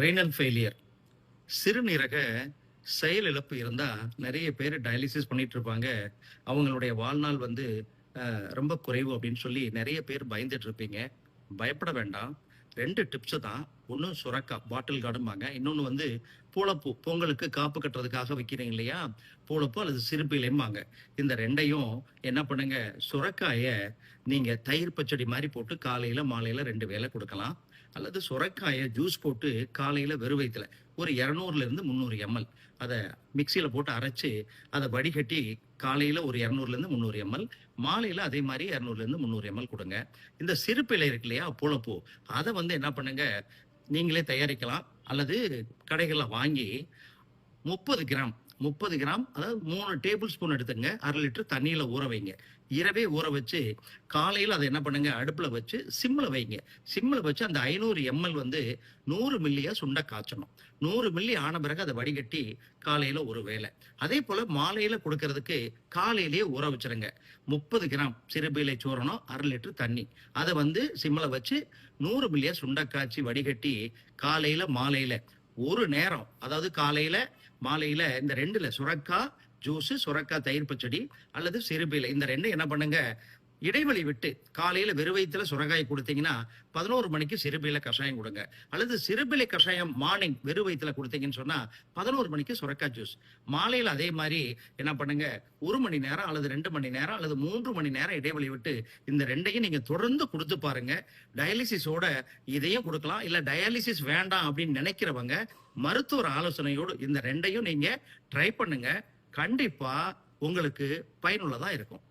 ரெய்னல் failure சிறுநீரக செயலிழப்பு இருந்தால் நிறைய பேர் டயாலிசிஸ் பண்ணிட்டு இருப்பாங்க. அவங்களுடைய வாழ்நாள் வந்து ரொம்ப குறைவு அப்படின்னு சொல்லி நிறைய பேர் பயந்துட்டு இருப்பீங்க. பயப்பட வேண்டாம். ரெண்டு டிப்ஸு தான். ஒன்று சுரக்கா பாட்டில் காடும்பாங்க இன்னொன்று வந்து பூளப்பூ பொங்கலுக்கு காப்பு கட்டுறதுக்காக வைக்கிறீங்க இல்லையா? பூளப்பூ அல்லது சிறுபிலைம்பாங்க இந்த ரெண்டையும் என்ன பண்ணுங்க? சுரக்காயை நீங்கள் தயிர் பச்சடி மாதிரி போட்டு காலையில் மாலையில் ரெண்டு வேளை கொடுக்கலாம். அல்லது சுரைக்காயை ஜூஸ் போட்டு காலையில் வெறும் வயிற்றுல ஒரு இரநூறுலேருந்து முந்நூறு எம்எல் அதை மிக்சியில் போட்டு அரைச்சி அதை வடிகட்டி காலையில் ஒரு இரநூறுலேருந்து முந்நூறு எம்எல் மாலையில் அதே மாதிரி இரநூறுலேருந்து முந்நூறு எம்எல் கொடுங்க. இந்த சிறுப்பிலை இருக்கு இல்லையா புழப்பூ அதை வந்து என்ன பண்ணுங்க நீங்களே தயாரிக்கலாம். அல்லது கடைகளில் வாங்கி முப்பது கிராம் முப்பது கிராம் அதாவது மூணு டேபிள் ஸ்பூன் எடுத்துங்க அரை லிட்டர் தண்ணியில் ஊற வைங்க. இரவே ஊற வச்சு காலையில் அதை என்ன பண்ணுங்க அடுப்பில் வச்சு சிம்மில் வைங்க. சிம்மில் வச்சு அந்த ஐநூறு எம்எல் வந்து நூறு மில்லியாக சுண்டை காய்ச்சணும். நூறு மில்லி ஆன பிறகு அதை வடிகட்டி காலையில் ஒரு வேளை. அதே போல் மாலையில் கொடுக்கறதுக்கு காலையிலேயே ஊற வச்சிருங்க. முப்பது கிராம் சிறுபீலை சூரணம் அரை லிட்டர் தண்ணி. அதை வந்து சிம்மில் வச்சு நூறு மில்லியாக சுண்டை காய்ச்சி வடிகட்டி காலையில் மாலையில் ஒரு நேரம் அதாவது காலையில மாலையில இந்த ரெண்டுல சுரக்கா ஜூஸ் சுரக்கா தயிர் பச்சடி அல்லது சிறுபீலை. இந்த ரெண்டும் என்ன பண்ணுங்க? இடைவெளி விட்டு காலையில வெறும் வயிற்றுல சுரக்காய் கொடுத்தீங்கன்னா பதினோரு மணிக்கு சிறுபில கஷாயம் கொடுங்க. அல்லது சிறுபிலை கஷாயம் மார்னிங் வெறும் வயிற்றுல கொடுத்தீங்கன்னு சொன்னா பதினோரு மணிக்கு சுரக்காய் ஜூஸ் மாலையில அதே மாதிரி என்ன பண்ணுங்க? ஒரு மணி நேரம் அல்லது ரெண்டு மணி நேரம் அல்லது மூன்று மணி நேரம் இடைவெளி விட்டு இந்த ரெண்டையும் நீங்க தொடர்ந்து கொடுத்து பாருங்க. டயாலிசிஸோட இதையும் கொடுக்கலாம். இல்ல டயாலிசிஸ் வேண்டாம் அப்படின்னு நினைக்கிறவங்க மருத்துவர் ஆலோசனையோடு இந்த ரெண்டையும் நீங்க ட்ரை பண்ணுங்க. கண்டிப்பா உங்களுக்கு பயனுள்ளதா இருக்கும்.